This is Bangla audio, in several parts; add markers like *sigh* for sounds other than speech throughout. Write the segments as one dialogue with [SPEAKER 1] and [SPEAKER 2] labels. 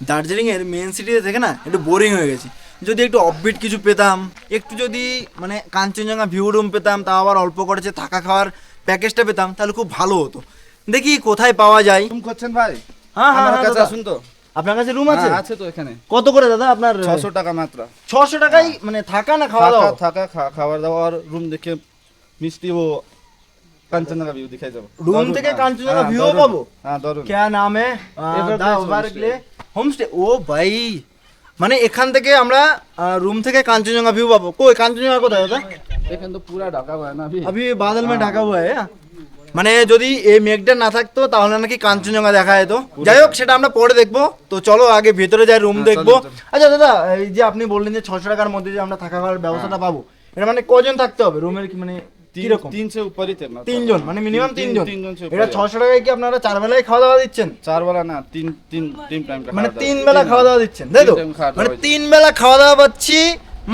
[SPEAKER 1] দার্জিলিংয়ের মেন সিটিতে থেকে না একটু বোরিং হয়ে গেছি। যদি একটু অফবিট কিছু পেতাম একটু যদি মানে কাঞ্চনজঙ্ঘা ভিউ রুম পেতাম তা আবার অল্প করেছে থাকা খাওয়ার প্যাকেজটা পেতাম তাহলে খুব ভালো হতো। দেখি কোথায় পাওয়া যায়।
[SPEAKER 2] রুম করছেন ভাই?
[SPEAKER 1] হ্যাঁ হ্যাঁ
[SPEAKER 2] আমার
[SPEAKER 1] হ্যাঁ,
[SPEAKER 2] কাছে আসুন তো।
[SPEAKER 1] আপনার কাছে রুম
[SPEAKER 2] হ্যাঁ, আছে? আছে তো এখানে।
[SPEAKER 1] কত করে দাদা আপনার
[SPEAKER 2] 600 টাকা মাত্র।
[SPEAKER 1] 600 টাকাই হ্যাঁ। মানে থাকা না খাওয়া দাওয়া?
[SPEAKER 2] থাকা খাওয়া দাওয়া আর রুম দেখে মিষ্টি ও কাঞ্চনজঙ্ঘা ভিউ দেখাই যাব। রুম
[SPEAKER 1] থেকে কাঞ্চনজঙ্ঘা
[SPEAKER 2] ভিউ
[SPEAKER 1] পাবো?
[SPEAKER 2] হ্যাঁ ধরুন
[SPEAKER 1] কি নাম है হোমস্টে ও ভাই। মানে এখান থেকে আমরা রুম থেকে কাঞ্চনজঙ্ঘা ভিউ পাবো। কই কাঞ্চনজঙ্ঘা কোথায় দাদা
[SPEAKER 2] এখান তো পুরা ঢাকা হয় না
[SPEAKER 1] আবি বাদল মে ঢাকা হয় হ্যাঁ। মানে যদি এই মেঘটা না থাকতো তাহলে নাকি কাঞ্চনজঙ্ঘা দেখা যেত। যাই হোক সেটা আমরা পরে দেখব। তো চলো আগে ভেতরে যাই রুম
[SPEAKER 2] হ্যাঁ,
[SPEAKER 1] দেখব। আচ্ছা দাদা এই যে আপনি বললেন যে ছশো টাকার মধ্যে যে আমরা থাকা খাওয়ার ব্যবস্থাটা হ্যাঁ। পাবো এটা মানে কজন থাকতে হবে? রুমের কি মানে কীরকম?
[SPEAKER 2] তিনশো উপরই
[SPEAKER 1] তিনজন মানে মিনিমাম তিনজন? এটা ছশো টাকায় কি আপনারা চার বেলায় খাওয়া দাওয়া দিচ্ছেন?
[SPEAKER 2] চার বেলা না তিন তিন তিন টাইম
[SPEAKER 1] মানে তিন বেলা খাওয়া দাওয়া দিচ্ছেন তাই তো? মানে তিন বেলা খাওয়া দাওয়া পাচ্ছি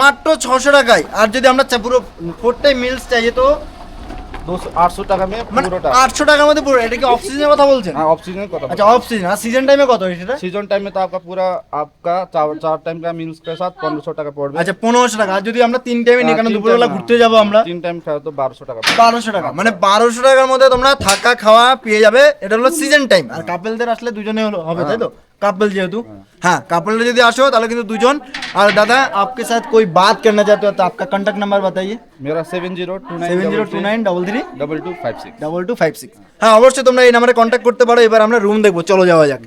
[SPEAKER 1] মাত্র ছশো টাকায়। আর যদি আমরা পুরো ফোর টাইম মিলস চাই তো
[SPEAKER 2] दो सौ आठ सौ टाका में
[SPEAKER 1] মানে
[SPEAKER 2] পুরোটা
[SPEAKER 1] আটশো টাকার মধ্যে পুরো এটা কি অফ সিজনের কথা বলছেন
[SPEAKER 2] हाँ ऑक्सीजन को
[SPEAKER 1] আচ্ছা অফ সিজন আর সিজন টাইমে কত হয় সেটা
[SPEAKER 2] सीजन टाइम में तो आपका पूरा आपका चार चार टाइम का मील्स के साथ पंद्रह सौ टाका पड़
[SPEAKER 1] আচ্ছা পনেরোশো টাকা আর যদি আমরা তিন টাইমে নিই কারণ
[SPEAKER 2] তিন
[SPEAKER 1] দুপুরবেলা
[SPEAKER 2] time,
[SPEAKER 1] ঘুরতে যাবো আমরা
[SPEAKER 2] तीन टाइम खाओ तो बारह सौ टाका
[SPEAKER 1] বারোশো টাকা মানে বারোশো টাকার মধ্যে তোমরা থাকা খাওয়া পেয়ে যাবে এটা হলো সিজন টাইম আর কাপেলদের আসলে দুজনে হলো হবে তাই তো কাপল যেহেতু হ্যাঁ কাপলরা যদি আসো তাহলে কিন্তু দুজন আর দাদা आपके साथ कोई बात करना चाहते हो तो आपका कांटेक्ट नंबर बताइए
[SPEAKER 2] मेरा seven zero two nine
[SPEAKER 1] seven zero two nine double three
[SPEAKER 2] double two five six
[SPEAKER 1] double two five six হ্যাঁ অবশ্যই তোমরা এই নাম্বারে কন্ট্যাক্ট করতে পারো এবার আমরা রুম দেখবো চলো যাওয়া যাক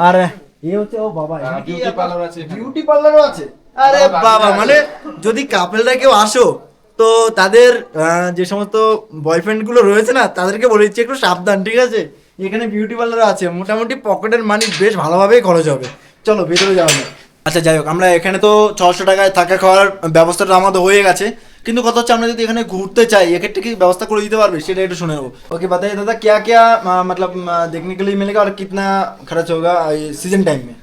[SPEAKER 1] আর এ হচ্ছে ও বাবা
[SPEAKER 2] বিউটি পার্লার আছে এখানে।
[SPEAKER 1] বিউটি পার্লারও আছে আরে বাবা মানে যদি কাপেলরা কেউ আসো তো তাদের আহ, যে সমস্ত বয়ফ্রেন্ড গুলো রয়েছে না তাদেরকে বলে দিচ্ছি একটু সাবধান ঠিক আছে এখানে বিউটি পার্লার আছে মোটামুটি পকেটের মানি বেশ ভালোভাবেই খরচ হবে চলো ভেতরে যাওয়া যাক আচ্ছা যাই হোক আমরা এখানে তো ছশো টাকায় থাকা খাওয়ার ব্যবস্থাটা আমাদের হয়ে গেছে কিন্তু কথা হচ্ছে আমরা যদি এখানে ঘুরতে চাই এক্ষেত্রে কি ব্যবস্থা করে দিতে পারবে সেটা একটু শুনে নেবো ওকে बताइए दादा क्या क्या मतलब अ, देखने के लिए मिलेगा और कितना खर्च होगा सीजन टाइम में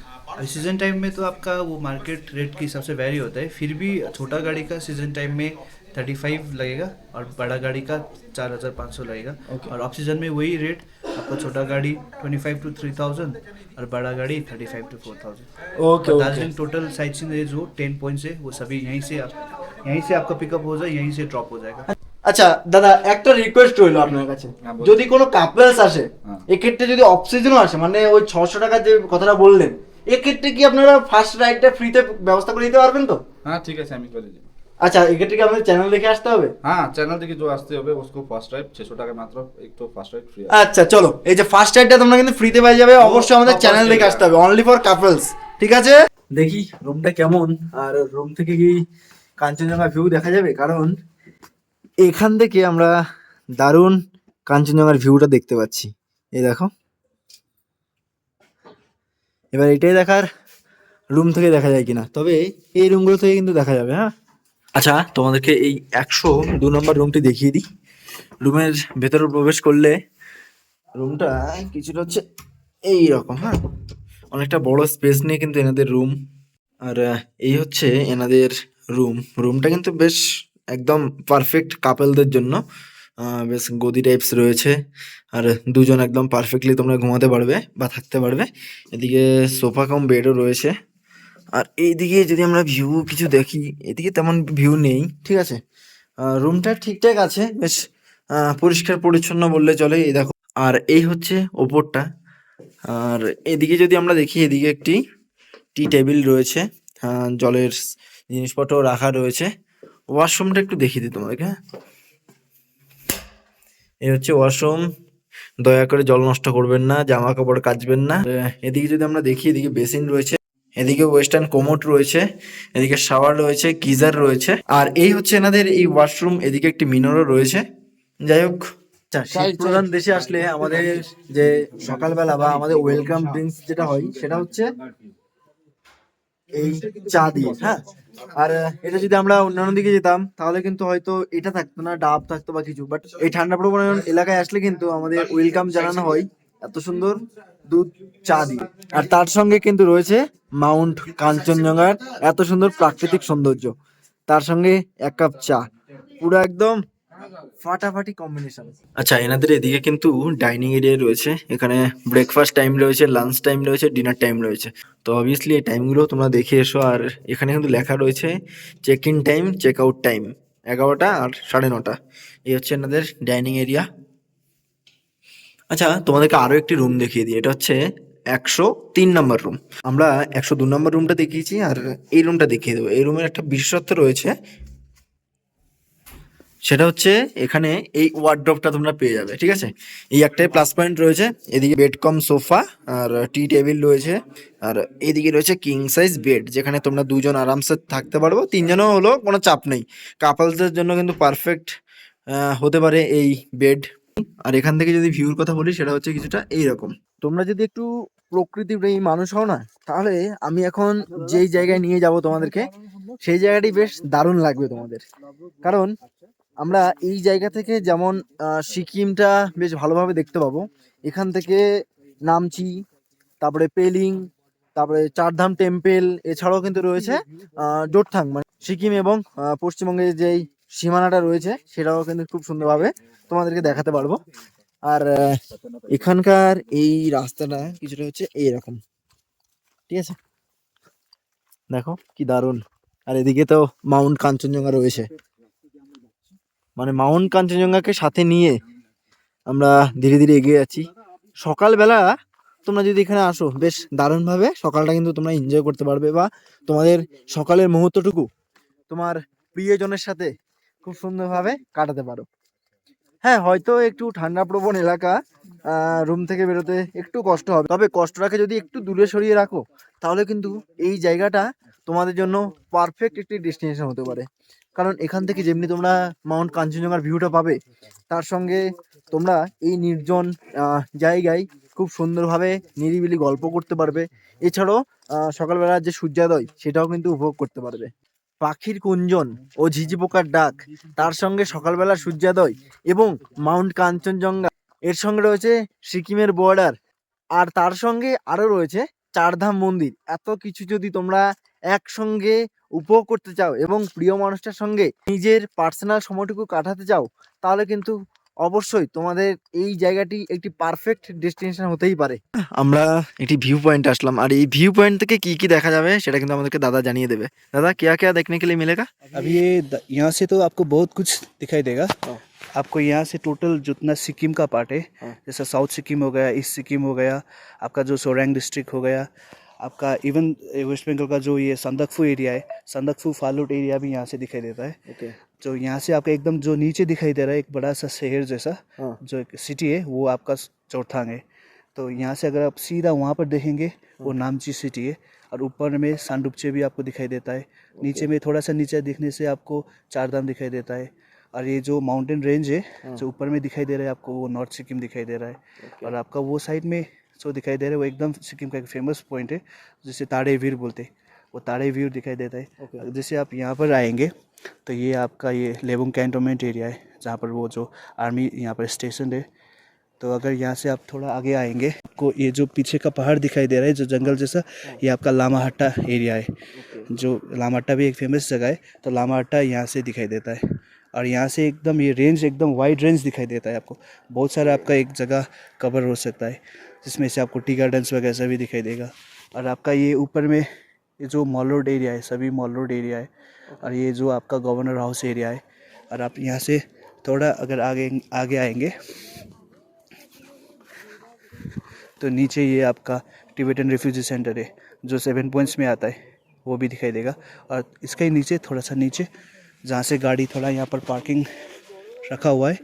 [SPEAKER 3] सीजन टाइम में तो आपका वो मार्केट रेट के हिसाब से वेरी होता है फिर भी छोटा गाड़ी का सीजन टाइम में थर्टी फाइव लगेगा और बड़ा गाड़ी का चार हज़ार पाँच सौ लगेगा और ऑफ सीजन में वही रेट आपका छोटा गाड़ी twenty five two three thousand और बड़ा गाड़ी thirty five two four
[SPEAKER 1] thousand okay
[SPEAKER 3] okay Darjeeling total sightseeing जो टेन पॉइंट्स है वो सभी यहीं से आप यहीं से आपका पिकअप हो जाए यहीं से ड्रॉप हो जाएगा
[SPEAKER 1] আচ্ছা দাদা একটা রিকোয়েস্ট রইলো আপনার কাছে
[SPEAKER 2] হ্যাঁ, বলুন।
[SPEAKER 1] যদি কোনো কাপলস আসে
[SPEAKER 2] হ্যাঁ।
[SPEAKER 1] এক্ষেত্রে যদি অফ সিজনও আসে মানে ওই ছশো টাকা যে কথাটা বললেন এক্ষেত্রে কি আপনারা ফার্স্ট রাইডটা ফ্রিতে ব্যবস্থা করে দিতে পারবেন তো
[SPEAKER 2] हाँ ठीक है सैमी कर दीजिए
[SPEAKER 1] আচ্ছা এক্ষেত্রে কি আমাদের চ্যানেল দেখে আসতে হবে?
[SPEAKER 2] হ্যাঁ চ্যানেল দেখে তো আসতে হবে ওসকো ফার্স্ট রাইড ছশো টাকা মাত্র একটু ফার্স্ট রাইড ফ্রি
[SPEAKER 1] আচ্ছা চলো এই যে ফার্স্ট রাইডটা তোমরা কিন্তু ফ্রিতে পাই যাবে অবশ্যই আমাদের চ্যানেল দেখে আসতে হবে অনলি ফর কাপলস ঠিক আছে? দেখি রুমটা কেমন আর রুম থেকে কি কাঞ্চনজঙ্ঘা ভিউ দেখা যাবে? কারণ এখান থেকে আমরা দারুণ কাঞ্চনজঙ্ঘার ভিউটা দেখতে পাচ্ছি। এই দেখো। এবার এটাই দেখার রুম থেকে দেখা যায় কিনা। তবে এই রুমগুলো থেকে কিন্তু দেখা যাবে হ্যাঁ? আচ্ছা তোমাদেরকে এই একশো দু নম্বর রুমটি দেখিয়ে দিই। রুমের ভেতরে প্রবেশ করলে রুমটা কিছুটা হচ্ছে এই রকম হ্যাঁ? অনেকটা বড় স্পেস নিয়ে কিন্তু এনাদের রুম আর এই হচ্ছে এনাদের রুম রুমটা কিন্তু বেশ একদম পারফেক্ট কাপেলদের জন্য। বেশ গদি টাইপস রয়েছে। আর, দুজন একদম পারফেক্টলি তোমরা ঘুমাতে পারবে বা থাকতে পারবে। এদিকে সোফা কম বেডও রয়েছে। আর এইদিকে যদি আমরা ভিউ কিছু দেখি, এদিকে তেমন ভিউ নেই। ঠিক আছে? রুমটা ঠিকঠাক আছে, বেশ পরিষ্কার পরিচ্ছন্ন বললে চলে, এই দেখো। আর এই হচ্ছে ওপরটা। আর এদিকে যদি আমরা দেখি, এদিকে একটি টি টেবিল রয়েছে। জলের জিনিসপত্র রাখা রয়েছে। ওয়াশরুমটা একটু দেখিয়ে দিই তোমাদেরকে হ্যাঁ? এই হচ্ছে ওয়াশরুম দয়া করে জল নষ্ট করবেন না জামা কাপড় কাচবেন না। এদিকে যদি আমরা দেখি, এদিকে বেসিন রয়েছে। এদিকে ওয়েস্টার্ন কোমোট রয়েছে এদিকে শাওয়ার রয়েছে গিজার রয়েছে আর এই হচ্ছে এনাদের এই ওয়াশরুম এদিকে একটি মিনরও রয়েছে। যাই হোক প্রধান দেশে আসলে আমাদের যে সকালবেলা বা আমাদের ওয়েলকাম ড্রিঙ্কস যেটা হয় সেটা হচ্ছে এই চা দিয়ে হ্যাঁ? আর এটা যদি আমরা অন্যান্য দিকে যেতাম তাহলে কিন্তু হয়তো এটা থাকতো না ডাব থাকতো বা কিছু বাট এই ঠান্ডা প্রবণ এলাকায় আসলে কিন্তু আমাদের ওয়েলকাম জানানো হয়। এত সুন্দর দুধ, চা দিয়ে। আর তার সঙ্গে কিন্তু রয়েছে মাউন্ট কাঞ্চনজঙ্ঘার এত সুন্দর প্রাকৃতিক সৌন্দর্য। তার সঙ্গে এক কাপ চা। পুরো একদম ফাটাফাটি কম্বিনেশন আচ্ছা এনাদের এদিকে কিন্তু ডাইনিং এরিয়া রয়েছে। এখানে ব্রেকফাস্ট টাইম রয়েছে লাঞ্চ টাইম রয়েছে ডিনার টাইম রয়েছে। তো অবভিয়াসলি এই টাইমগুলো তোমরা দেখে এসো। আর এখানে কিন্তু লেখা রয়েছে check in time check out time এগারোটা আর সাড়ে নটা। এই হচ্ছে এনাদের ডাইনিং এরিয়া আচ্ছা তোমাদেরকে আরও একটি রুম দেখিয়ে দিই। এটা হচ্ছে একশো তিন নম্বর রুম আমরা একশো দু নম্বর রুমটা দেখিয়েছি আর এই রুমটা দেখিয়ে দেবো। এই রুমের একটা বিশেষত্ব রয়েছে, সেটা হচ্ছে এখানে এই ওয়ার্ড্রপটা তোমরা পেয়ে যাবে, ঠিক আছে? এই একটাই প্লাস পয়েন্ট রয়েছে। এদিকে বেড কম সোফা আর টি টেবিল রয়েছে। আর এদিকে রয়েছে কিং সাইজ বেড যেখানে তোমরা দুজন আরামসে থাকতে পারব। তিনজনও হলো কোনো চাপ নেই। কাপলসদের জন্য কিন্তু পারফেক্ট হতে পারে এই বেড আর এখান থেকে যদি ভিউর কথা বলি, সেটা হচ্ছে কিছুটা এইরকম। তোমরা যদি একটু প্রকৃতি প্রেমী মানুষ হও না, তাহলে আমি এখন যেই জায়গায় নিয়ে যাব তোমাদেরকে, সেই জায়গাটি বেশ দারুণ লাগবে তোমাদের। কারণ আমরা এই জায়গা থেকে যেমন সিকিমটা বেশ ভালোভাবে দেখতে পাবো। এখান থেকে নামচি, তারপরে পেলিং, তারপরে চারধাম টেম্পেল, এছাড়াও কিন্তু রয়েছে জোরথাং মানে সিকিম এবং পশ্চিমবঙ্গের যেই সীমানাটা রয়েছে, সেটাও কিন্তু খুব সুন্দরভাবে তোমাদেরকে দেখাতে পারব। আর এখানকার এই রাস্তাটা কিছুটা হচ্ছে এইরকম। ঠিক আছে? দেখো, কি দারুণ। আর এদিকে তো মাউন্ট কাঞ্চনজঙ্ঘা রয়েছে। মানে মাউন্ট কাঞ্চনজঙ্ঘাকে সাথে নিয়ে আমরা ধীরে ধীরে এগিয়ে যাচ্ছি। সকালবেলা তোমরা যদি এখানে আসো, বেশ দারুণভাবে সকালটা কিন্তু তোমরা এনজয় করতে পারবে বা তোমাদের সকালের মুহূর্তটুকু তোমার প্রিয়জনের সাথে খুব সুন্দরভাবে কাটাতে পারো। হ্যাঁ হয়তো একটু ঠান্ডা প্রবণ এলাকা রুম থেকে বেরোতে একটু কষ্ট হবে। তবে কষ্টটাকে যদি একটু দূরে সরিয়ে রাখো, তাহলে কিন্তু এই জায়গাটা তোমাদের জন্য পারফেক্ট একটি ডেস্টিনেশন হতে পারে। কারণ এখান থেকে যেমনি তোমরা মাউন্ট কাঞ্চনজঙ্ঘার ভিউটা পাবে, তার সঙ্গে তোমরা এই নির্জন জায়গায় খুব সুন্দরভাবে নিরিবিলি গল্প করতে পারবে। এছাড়াও সকালবেলার যে সূর্যোদয়, সেটাও কিন্তু উপভোগ করতে পারবে। পাখির কুঞ্জন ও ঝিঝি পোকার ডাক, তার সঙ্গে সকালবেলা সূর্যোদয় এবং মাউন্ট কাঞ্চনজঙ্ঘা। এর সঙ্গে রয়েছে সিকিমের বর্ডার, আর তার সঙ্গে আরও রয়েছে চারধাম মন্দির। এত কিছু যদি তোমরা একসঙ্গে উপভোগ করতে চাও এবং প্রিয় মানুষটার সঙ্গে নিজের পার্সোনাল সময়টুকু কাটাতে চাও, তাহলে কিন্তু অবশ্যই তোমাদের এই জায়গাটি একটি পারফেক্ট ডেস্টিনেশন হতেই পারে আমরা একটি ভিউ পয়েন্ট আসলাম আর এই ভিউ পয়েন্ট থেকে কি কি দেখা যাবে সেটা কিন্তু আমাদেরকে দাদা জানিয়ে দেবে দাদা क्या क्या देखने के लिए मिलेगा
[SPEAKER 3] अभी ये द- यहाँ से तो आपको बहुत कुछ दिखाई देगा
[SPEAKER 1] हाँ।
[SPEAKER 3] आपको यहाँ से टोटल जितना सिक्किम का पार्ट है
[SPEAKER 1] हाँ।
[SPEAKER 3] जैसा साउथ सिक्किम हो गया ईस्ट सिक्किम हो गया आपका जो सोरैंग डिस्ट्रिक्ट हो गया आपका इवन वेस्ट बंगाल का जो ये संदकफू एरिया है संदकफू फालूट एरिया भी यहाँ से दिखाई देता है।
[SPEAKER 1] ओके
[SPEAKER 3] जो यहाँ से आपका एकदम जो नीचे दिखाई दे रहा है एक बड़ा सा शहर जैसा
[SPEAKER 1] हाँ।
[SPEAKER 3] जो एक सिटी है वो आपका चौथांग है। तो यहाँ से अगर आप सीधा वहाँ पर देखेंगे वो नामची सिटी है और ऊपर में सांडुपचे भी आपको दिखाई देता है। नीचे में थोड़ा सा नीचे दिखने से आपको चारधाम दिखाई देता है। और ये जो माउंटेन रेंज है जो ऊपर में दिखाई दे रहा है आपको वो नॉर्थ सिक्किम दिखाई दे रहा है। और आपका वो साइड में जो दिखाई दे रहा है वो एकदम सिक्किम का एक फ़ेमस पॉइंट है जिसे ताड़े वीर बोलते हैं। वो ताड़े वीर दिखाई देता है। Okay. जैसे आप यहाँ पर आएँगे तो ये आपका ये लेबुंग कैंटोनमेंट एरिया है जहाँ पर वो जो आर्मी यहाँ पर स्टेशन है। तो अगर यहाँ से आप थोड़ा आगे आएँगे आपको ये जो पीछे का पहाड़ दिखाई दे रहा है जो जंगल जैसा ये आपका लामाहट्टा एरिया है। जो लामाहट्टा भी एक फ़ेमस जगह है तो लामाहट्टा यहाँ से दिखाई देता है। और यहाँ से एकदम ये रेंज एकदम वाइड रेंज दिखाई देता है आपको। बहुत सारा आपका एक जगह कवर हो सकता है। जिसमें से आपको टी गार्डन्स वगैरह सभी दिखाई देगा। और आपका ये ऊपर में ये जो मॉल रोड एरिया है, सभी मॉल रोड एरिया है, और ये जो आपका गवर्नर हाउस एरिया है, और आप यहाँ से थोड़ा अगर आगे आगे आएँगे तो नीचे ये आपका टिबेटन रिफ्यूजी सेंटर है, जो सेवन पॉइंट्स में आता है, वो भी दिखाई देगा। और इसका ही नीचे, थोड़ा सा नीचे, जहाँ से गाड़ी थोड़ा यहाँ पर पार्किंग रखा हुआ है,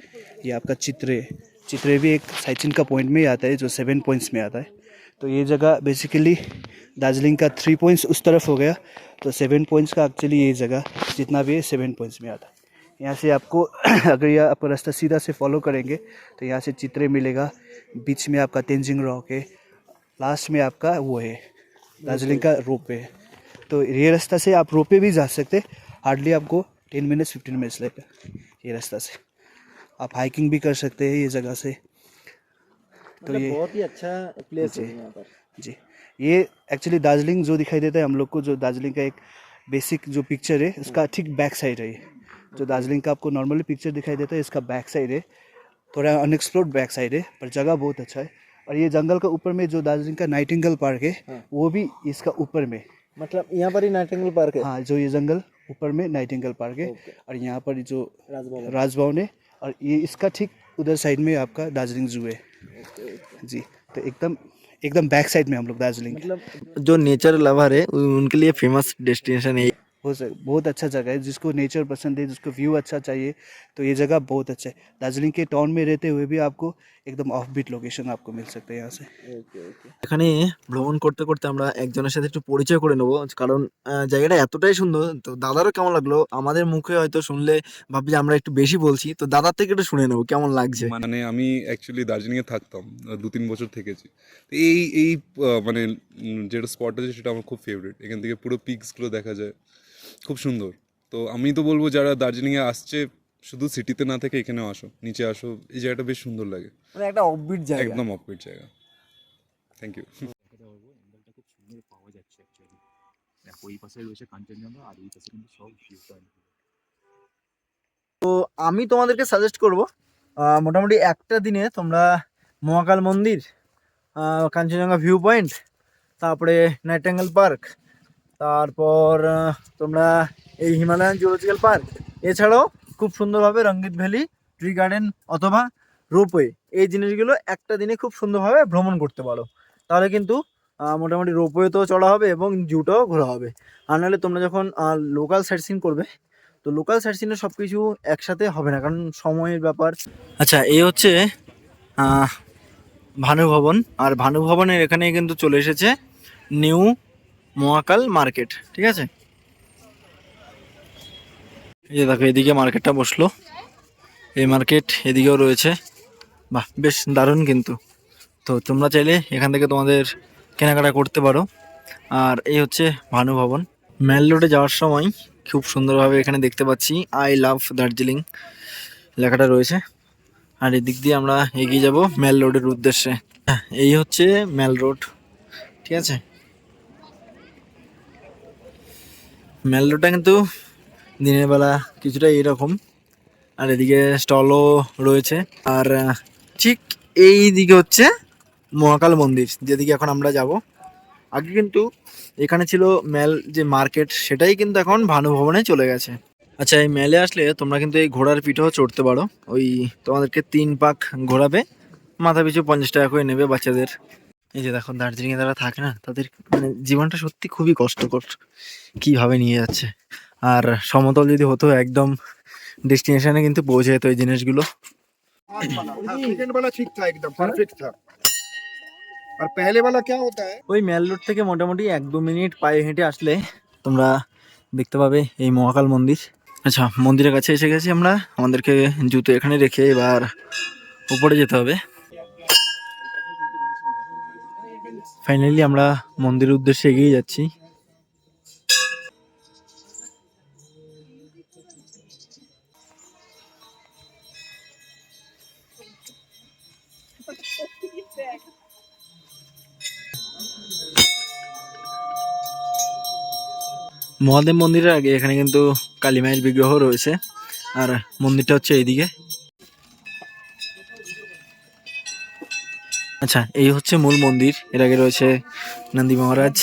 [SPEAKER 3] ये आपका चित्र चित्रे भी एक साइचिन का पॉइंट में ही आता है, जो सेवन पॉइंट्स में आता है। तो ये जगह बेसिकली दार्जिलिंग का थ्री पॉइंट्स उस तरफ़ हो गया। तो सेवन पॉइंट्स का एक्चुअली ये जगह जितना भी है सेवन पॉइंट्स में आता है। यहाँ से आपको *clears throat* अगर यह आप रास्ता सीधा से फॉलो करेंगे तो यहाँ से चित्रे मिलेगा। बीच में आपका तेंजिंग रॉक है लास्ट में आपका वो है, दार्जिलिंग का रोप है। तो ये रास्ता से आप रोपे भी जा सकते हार्डली आपको टेन मिनट्स फिफ्टीन मिनट्स लगेगा ये रास्ता से। आप हाइकिंग भी कर सकते हैं ये जगह से। तो ये
[SPEAKER 1] बहुत ही अच्छा प्लेस है यहाँ पर।
[SPEAKER 3] जी। ये एक्चुअली दार्जिलिंग जो दिखाई देता है हम लोग को जो दार्जिलिंग का एक बेसिक जो पिक्चर है उसका ठीक बैक साइड है ये। जो दार्जिलिंग का आपको नॉर्मली पिक्चर दिखाई देता है इसका बैक साइड है। थोड़ा अनएक्सप्लोर्ड बैक साइड है पर जगह बहुत अच्छा है। और ये जंगल का ऊपर में जो दार्जिलिंग का नाइटिंगल पार्क है
[SPEAKER 1] हाँ।
[SPEAKER 3] वो भी इसका ऊपर में।
[SPEAKER 1] मतलब यहाँ पर ही नाइटिंगल पार्क है?
[SPEAKER 3] हाँ जो ये जंगल ऊपर में नाइटिंगल पार्क है। और यहाँ पर जो
[SPEAKER 1] राजभवन
[SPEAKER 3] है और ये इसका ठीक उधर साइड में आपका दार्जिलिंग जू है। जी तो एकदम एकदम बैक साइड में हम लोग दार्जिलिंग।
[SPEAKER 1] मतलब जो नेचर लवर है उनके लिए फ़ेमस डेस्टिनेशन है
[SPEAKER 3] हो सक बहुत अच्छा जगह है जिसको नेचर पसंद है जिसको व्यू अच्छा चाहिए तो ये जगह बहुत अच्छा है दार्जिलिंग के टाउन में रहते हुए भी आपको एकदम ऑफ बीट लोकेशन आपको मिल सकता है यहाँ से
[SPEAKER 1] এখানে ভ্রমণ করতে করতে আমরা একজনের সাথে একটু পরিচয় করে নেবো কারণ আহ, জায়গাটা এতটাই সুন্দর তো দাদারও কেমন লাগলো আমাদের মুখে হয়তো শুনলে ভাবছি যে আমরা একটু বেশি বলছি তো দাদার থেকে একটু শুনে নেবো কেমন লাগছে
[SPEAKER 4] মানে আমি অ্যাকচুয়ালি দার্জিলিংয়ে থাকতাম আহ, দু তিন বছর থেকেছি তো এই এই আহ, মানে উম, যেটা স্পট আছে সেটা আমার খুব ফেভারিট এখান থেকে পুরো পিকসগুলো দেখা যায় খুব সুন্দর। তো আমি তো বলব যারা দার্জিলিংয়ে আসছে শুধু সিটিতে না থেকে এখানেও আসো নিচে আসো এই জায়গাটা বেশ সুন্দর লাগে।
[SPEAKER 1] মানে একটা অফবিট জায়গা।
[SPEAKER 4] একদম অপবিট জায়গা। থ্যাংক ইউ
[SPEAKER 5] দেখাতে পারব অ্যাঙ্গেলটা খুব সুন্দর পাওয়া যাচ্ছে অ্যাকচুয়ালি দেখো ওই পাশে রয়েছে কাঞ্চনজঙ্ঘা আর এই পাশে কিন্তু সব ভিউ পয়েন্ট
[SPEAKER 1] তো আমি তোমাদেরকে সাজেস্ট করব মোটামুটি একটা দিনে তোমরা মহাকাল মন্দির কাঞ্চনজঙ্ঘা ভিউ পয়েন্ট তারপরে নাইটেঙ্গেল পার্ক তারপর তোমরা এই হিমালয়ান জুলজিক্যাল পার্ক এছাড়াও খুব সুন্দরভাবে রঙ্গিত ভ্যালি ট্রি গার্ডেন অথবা রোপওয়ে এই জিনিসগুলো একটা দিনে খুব সুন্দরভাবে ভ্রমণ করতে পারো। তাহলে কিন্তু মোটামুটি রোপওয়েতেও চড়া হবে এবং জুটাও ঘোরা হবে। আর নাহলে তোমরা যখন লোকাল সাইট সিন করবে, তো লোকাল সাইট সিনে সব কিছু একসাথে হবে না, কারণ সময়ের ব্যাপার। আচ্ছা এই হচ্ছে ভানু ভবন, আর ভানু ভবনের এখানে কিন্তু চলে এসেছে নিউ মহাকাল মার্কেট, ঠিক আছে? এই দেখো, এদিকে মার্কেটটা বসল। এই মার্কেট এদিকেও রয়েছে। বাহ, বেশ দারুণ কিন্তু। তো তোমরা চাইলে এখান থেকে তোমাদের কেনাকাটা করতে পারো। আর এই হচ্ছে ভানু ভবন ম্যাল রোডে যাওয়ার সময় খুব সুন্দরভাবে এখানে দেখতে পাচ্ছি আই লাভ দার্জিলিং লেখাটা রয়েছে। আর এদিক দিয়ে আমরা এগিয়ে যাব ম্যাল রোডের উদ্দেশ্যে। এই হচ্ছে ম্যাল রোড, ঠিক আছে? ম্যাল রোডটা কিন্তু দিনের বেলা কিছুটা এরকম। আর এদিকে স্টলও রয়েছে। আর ঠিক এই দিকে হচ্ছে মহাকাল মন্দির, যেদিকে এখন আমরা যাব। আগে কিন্তু এখানে ছিল মেল, যে মার্কেট, সেটাই কিন্তু এখন ভানু ভবনে চলে গেছে। আচ্ছা এই মেলে আসলে তোমরা কিন্তু এই ঘোড়ার পিঠেও চড়তে পারো। ওই তোমাদেরকে তিন পাক ঘোরাবে। মাথা পিছু পঞ্চাশ টাকা করে নেবে বাচ্চাদের। এই যে দেখো দার্জিলিং এ যারা থাকে না তাদের মানে জীবনটা সত্যি খুবই কষ্টকর কীভাবে নিয়ে যাচ্ছে। আর সমতল যদি হতো একদম ডেস্টিনেশনে কিন্তু পৌঁছে যেত এই জিনিসগুলো।
[SPEAKER 6] আর পেহলে বেলা কে হতা
[SPEAKER 1] ওই মেল রোড থেকে মোটামুটি এক দু মিনিট পায়ে হেঁটে আসলে তোমরা দেখতে পাবে এই মহাকাল মন্দির। আচ্ছা মন্দিরের কাছে এসে গেছি আমরা। আমাদেরকে জুতো এখানে রেখে এবার উপরে যেতে হবে। ফাইনালি আমরা মন্দিরের উদ্দেশ্যে এগিয়ে যাচ্ছি। মহাদেব মন্দিরের আগে এখানে কিন্তু কালী মায়ের বিগ্রহ রয়েছে। আর মন্দিরটা হচ্ছে এইদিকে। আচ্ছা এই হচ্ছে মূল মন্দির। এর আগে রয়েছে নন্দী মহারাজ।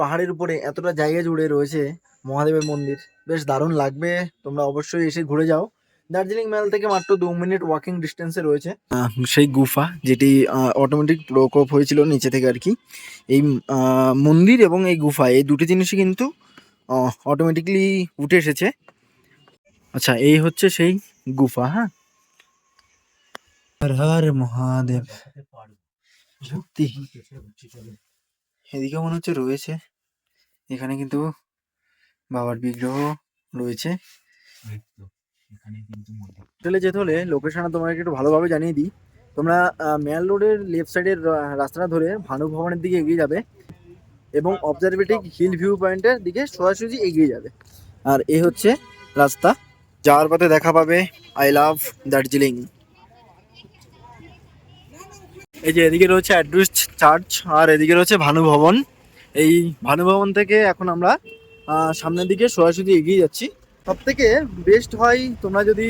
[SPEAKER 1] পাহাড়ের উপরে এতটা জায়গা জুড়ে রয়েছে মহাদেবের মন্দির। বেশ দারুণ লাগবে, তোমরা অবশ্যই এসে ঘুরে যাও। দার্জিলিং মেল থেকে মাত্র দু মিনিট ওয়াকিং ডিস্টেন্সে রয়েছে। সেই গুফা যেটি অটোমেটিক প্রকোপ হয়েছিল নিচে থেকে আর কি। এই মন্দির এবং এই গুফা, এই দুটি জিনিসই কিন্তু অটোমেটিকলি উঠে এসেছে। আচ্ছা এই হচ্ছে সেই গুফা হ্যাঁ? হর হর মহাদেব সত্যি এদিকে মনে হচ্ছে রয়েছে। এখানে কিন্তু বাবার বিগ্রহ রয়েছে। হোটেলে যেতে হলে লোকেশনটা তোমাকে একটু ভালোভাবে জানিয়ে দিই। তোমরা মেয়াল রোডের লেফট সাইডের রাস্তাটা ধরে ভানু ভবনের দিকে এগিয়ে যাবে। এবং অবজারভেটিক হিল ভিউ পয়েন্টের দিকে সোজাসুজি এগিয়ে যাবে। আর এ হচ্ছে রাস্তা যাওয়ার পথে দেখা পাবে আই লাভ দার্জিলিং এই যে এদিকে রয়েছে অ্যাড্রেস চার্চ আর এদিকে রয়েছে ভানু ভবন। এই ভানু ভবন থেকে এখন আমরা সামনের দিকে সোজাসুজি এগিয়ে যাচ্ছি। সব থেকে বেস্ট হয় তোমরা যদি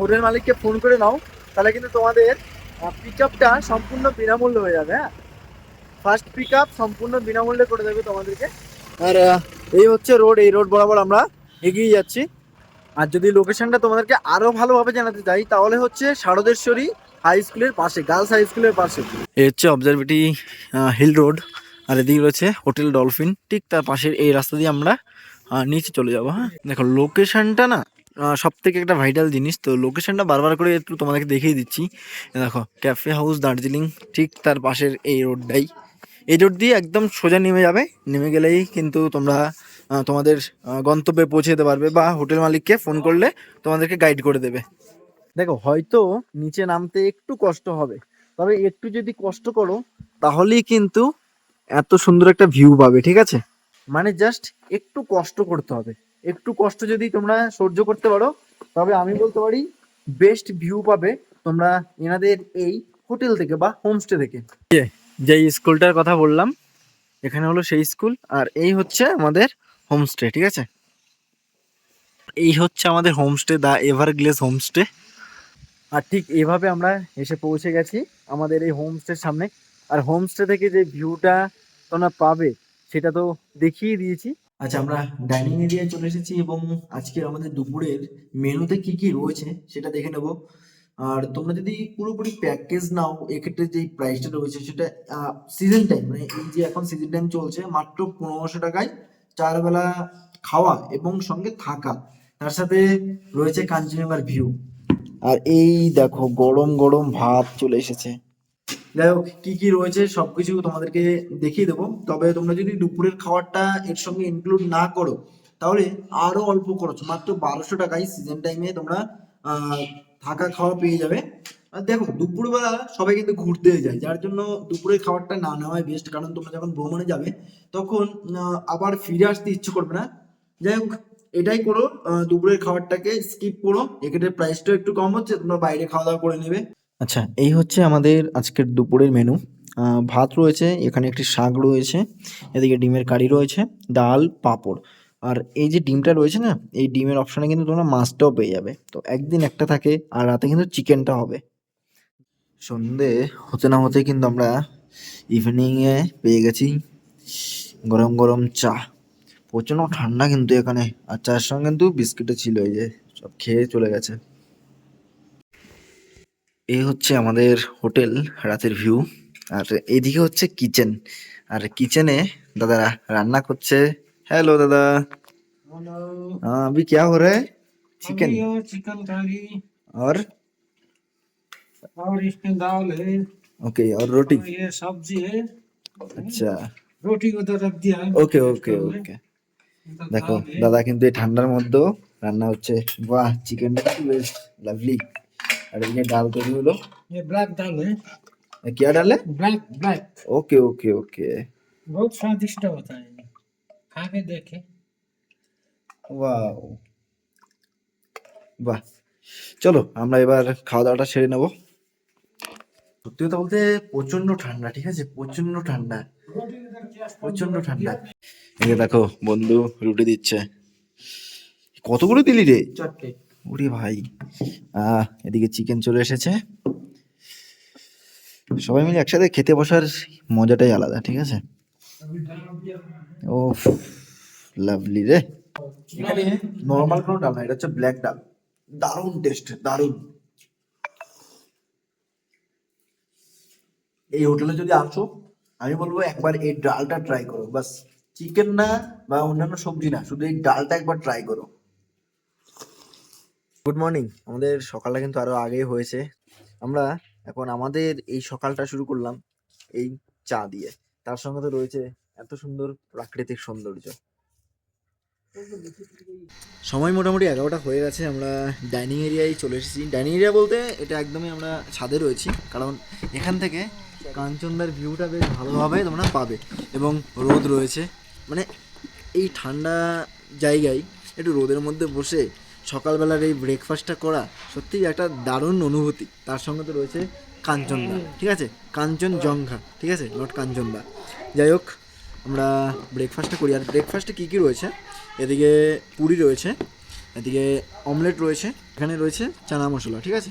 [SPEAKER 1] হোটেল মালিককে ফোন করে নাও, তাহলে কিন্তু তোমাদের পিক আপটা সম্পূর্ণ বিনামূল্য হয়ে যাবে হ্যাঁ? ফার্স্ট পিক আপ সম্পূর্ণ বিনামূল্যে করে দেবে তোমাদেরকে। আর এই হচ্ছে রোড এই রোড বরাবর আমরা এগিয়ে যাচ্ছি। আর যদি লোকেশনটা তোমাদেরকে আরও ভালোভাবে জানাতে চাই, তাহলে হচ্ছে শারদেশ্বরী হাই স্কুলের পাশে গার্লস হাই স্কুলের পাশে। এই হচ্ছে অবজারভেটি হিল রোড আর এদিকে রয়েছে হোটেল ডলফিন ঠিক তার পাশের এই রাস্তা দিয়ে আমরা নিচে চলে যাব হ্যাঁ? দেখো লোকেশনটা না সব থেকে একটা ভাইটাল জিনিস। তো লোকেশনটা বারবার করে একটু তোমাদেরকে দেখিয়ে দিচ্ছি। দেখো ক্যাফে হাউস দার্জিলিং, ঠিক তার পাশের এই রোডটাই এই রোড দিয়ে একদম সোজা নেমে যাবে। নেমে গেলেই কিন্তু তোমরা তোমাদের গন্তব্যে পৌঁছে যেতে পারবে বা হোটেল মালিককে ফোন করলে তোমাদেরকে গাইড করে দেবে। দেখো, হয়তো নিচে নামতে একটু কষ্ট হবে। তবে একটু যদি কষ্ট করো, তাহলেই কিন্তু এত সুন্দর একটা ভিউ পাবে, ঠিক আছে? মানে জাস্ট একটু কষ্ট করতে হবে। একটু কষ্ট যদি তোমরা সহ্য করতে পারো, তবে আমি বলতে পারি বেস্ট ভিউ পাবে তোমরা এনাদের এই হোটেল থেকে বা হোমস্টে থেকে। যে স্কুলটার কথা বললাম, এখানে হলো সেই স্কুল, আর এই হচ্ছে আমাদের হোমস্টে ঠিক আছে? এই হচ্ছে আমাদের হোমস্টে দা এভারগ্লেস হোমস্টে আর ঠিক এভাবে আমরা এসে পৌঁছে গেছি আমাদের এই হোমস্টের সামনে। আর হোমস্টে থেকে যে ভিউটা তোমরা পাবে, সেটা তো দেখিয়ে দিয়েছি। আচ্ছা আমরা ডাইনিং এরিয়ায় চলে এসেছি এবং আজকের আমাদের দুপুরের মেনুতে কি কি রয়েছে, সেটা দেখে নেব। আর তোমরা যদি পুরোপুরি প্যাকেজ নাও, এক্ষেত্রে যে প্রাইসটা রয়েছে সেটা সিজন টাইম মানে এই যে এখন সিজন টাইম চলছে, মাত্র পনেরোশো টাকায় চার বেলা খাওয়া এবং সঙ্গে থাকা। তার সাথে রয়েছে কাঞ্চনজঙ্ঘার ভিউ আর এই দেখো, গরম গরম ভাত চলে এসেছে। যাই হোক, কি কি রয়েছে সবকিছু তোমাদেরকে দেখিয়ে দেবো। তবে তোমরা যদি দুপুরের খাবারটা এর সঙ্গে ইনক্লুড না করো, তাহলে আরও অল্প খরচ, মাত্র বারোশো টাকায় সিজন টাইমে তোমরা থাকা খাওয়া পেয়ে যাবে। আর দেখো, দুপুরবেলা সবাই কিন্তু ঘুরতে যায়, যার জন্য দুপুরের খাবারটা না নেওয়াই বেস্ট কারণ তোমরা যখন ভ্রমণে যাবে, তখন আবার ফিরে আসতে ইচ্ছে করবে না। যাই হোক, এটাই করো দুপুরের খাবারটাকে স্কিপ করো। এক্ষেত্রে প্রাইসটা একটু কম হচ্ছে, তোমরা বাইরে খাওয়া দাওয়া করে নেবে। আচ্ছা এই হচ্ছে আমাদের আজকের দুপুরের মেনু ভাত রয়েছে, এখানে একটি শাক রয়েছে, এদিকে ডিমের কারি রয়েছে, ডাল, পাঁপড়। আর এই যে ডিমটা রয়েছে না, এই ডিমের অপশনে কিন্তু তোমরা মাছটাও পেয়ে যাবে। তো একদিন একটা থাকে আর রাতে কিন্তু চিকেনটা হবে। সন্ধে হতে না হতে কিন্তু আমরা ইভিনিংয়ে পেয়ে গেছি গরম গরম চা। প্রচণ্ড ঠান্ডা কিন্তু এখানে। আর চায়ের সঙ্গে কিন্তু বিস্কিটও ছিল এই যে, সব খেয়ে চলে গেছে। এই হচ্ছে আমাদের হোটেল, রাতের ভিউ। আর এদিকে হচ্ছে কিচেন আর কিচেনে দাদারা রান্না করছে हेलो दादा हाँ अभी क्या हो रहा है चिकन
[SPEAKER 7] चिकन करी
[SPEAKER 1] और
[SPEAKER 7] और इसमें दाल है
[SPEAKER 1] ओके और रोटी
[SPEAKER 7] और ये सब्जी है
[SPEAKER 1] अच्छा
[SPEAKER 7] रोटी को तो रख दिया है
[SPEAKER 1] ওকে ওকে ওকে দেখো দাদা কিন্তু এই ঠান্ডার মধ্যেও রান্না হচ্ছে বাহ চিকেনটা কিন্তু বেশ লাভলি আর এদিকে ডাল তৈরি হলো
[SPEAKER 7] ये ब्लैक दाल है
[SPEAKER 1] এ, क्या डाले
[SPEAKER 7] black black
[SPEAKER 1] okay okay okay
[SPEAKER 7] बहुत स्वादिष्ट होता है আমি দেখে
[SPEAKER 1] ওয়াও বাহ চলো আমরা এবার খাওয়া দাওয়াটা সেরে নেব। সত্যি কথা বলতে প্রচণ্ড ঠান্ডা ঠিক আছে? প্রচণ্ড ঠান্ডা। প্রচণ্ড ঠান্ডা। এখানে দেখো বন্ধু রুটি দিচ্ছে। কতগুলো দিলি রে? ওরে ভাই। আহ এদিকে চিকেন চলে এসেছে। সবাই মিলে একসাথে খেতে বসার মজাটাই আলাদা ঠিক আছে? ও লাভলি রে। এখানে নর্মাল কোনো ডাল না এটা হচ্ছে ব্ল্যাক ডাল। দারুণ টেস্ট দারুণ। এই হোটেলে যদি আসো আমি বলব একবার এই ডালটা ট্রাই করো। বাস চিকেন না বা অন্যান্য সবজি না শুধু এই ডালটা একবার ট্রাই করো। গুড মর্নিং আমাদের সকালটা কিন্তু আরও আগেই হয়েছে। আমরা এখন আমাদের এই সকালটা শুরু করলাম এই চা দিয়ে। তার সঙ্গে তো রয়েছে এত সুন্দর প্রাকৃতিক সৌন্দর্য। সময় মোটামুটি এগারোটা হয়ে গেছে, আমরা ডাইনিং এরিয়ায় চলে এসেছি। ডাইনিং এরিয়া বলতে এটা একদমই আমরা ছাদে রয়েছি, কারণ এখান থেকে কাঞ্চনদার ভিউটা বেশ ভালোভাবে তোমরা পাবে এবং রোদ রয়েছে। মানে এই ঠান্ডা জায়গায় একটু রোদের মধ্যে বসে সকালবেলার এই ব্রেকফাস্টটা করা সত্যিই একটা দারুণ অনুভূতি। তার সঙ্গে তো রয়েছে কাঞ্চনদা ঠিক আছে কাঞ্চনজঙ্ঘা ঠিক আছে নট কাঞ্চনদা। যাই হোক আমরা ব্রেকফাস্টটা করি। আর ব্রেকফাস্টে কী কী রয়েছে? এদিকে পুরি রয়েছে এদিকে অমলেট রয়েছে এখানে রয়েছে চানা মশলা ঠিক আছে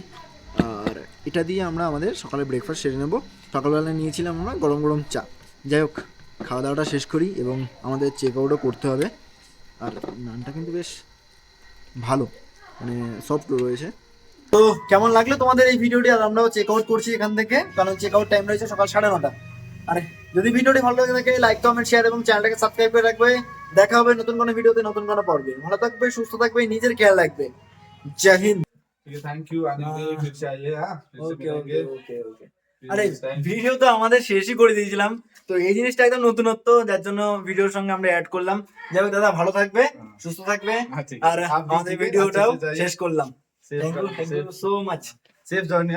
[SPEAKER 1] আর এটা দিয়ে আমরা আমাদের সকালে ব্রেকফাস্ট সেরে নেব। সকালবেলা নিয়েছিলাম আমরা গরম গরম চা। যাই হোক খাওয়া দাওয়াটা শেষ করি এবং আমাদের চেক আউটও করতে হবে। আর নানটা কিন্তু বেশ ভালো মানে সফট রয়েছে। তো কেমন লাগল তোমাদের এই ভিডিওটি আর আমরাও চেক আউট করছি এখান থেকে কারণ চেক আউট টাইম রয়েছে সকাল সাড়ে নটা। আর যদি ভিডিওটি ভালো লাগে থাকে লাইক কমেন্ট শেয়ার এবং চ্যানেলটাকে সাবস্ক্রাইব করে রাখবে। দেখা হবে নতুন কোনো ভিডিওতে নতুন কোনো পর্বে। ভালো থাকবে সুস্থ থাকবে নিজের খেয়াল রাখবে। জয় হিন্দ। থ্যাংক
[SPEAKER 2] ইউ
[SPEAKER 1] আরে ভিডিও তো আমাদের শেষই করে দিয়েছিলাম। তো এই জিনিসটা একদম নতুনত্ব যার জন্য ভিডিওর সঙ্গে আমরা অ্যাড করলাম। যাই দাদা ভালো থাকবে সুস্থ থাকবে। আর আমাদের ভিডিওটাও শেষ করলাম।
[SPEAKER 2] Safe
[SPEAKER 1] থ্যাংক ইউ
[SPEAKER 2] करो,
[SPEAKER 1] thank you
[SPEAKER 2] safe-
[SPEAKER 1] so much
[SPEAKER 2] safe journey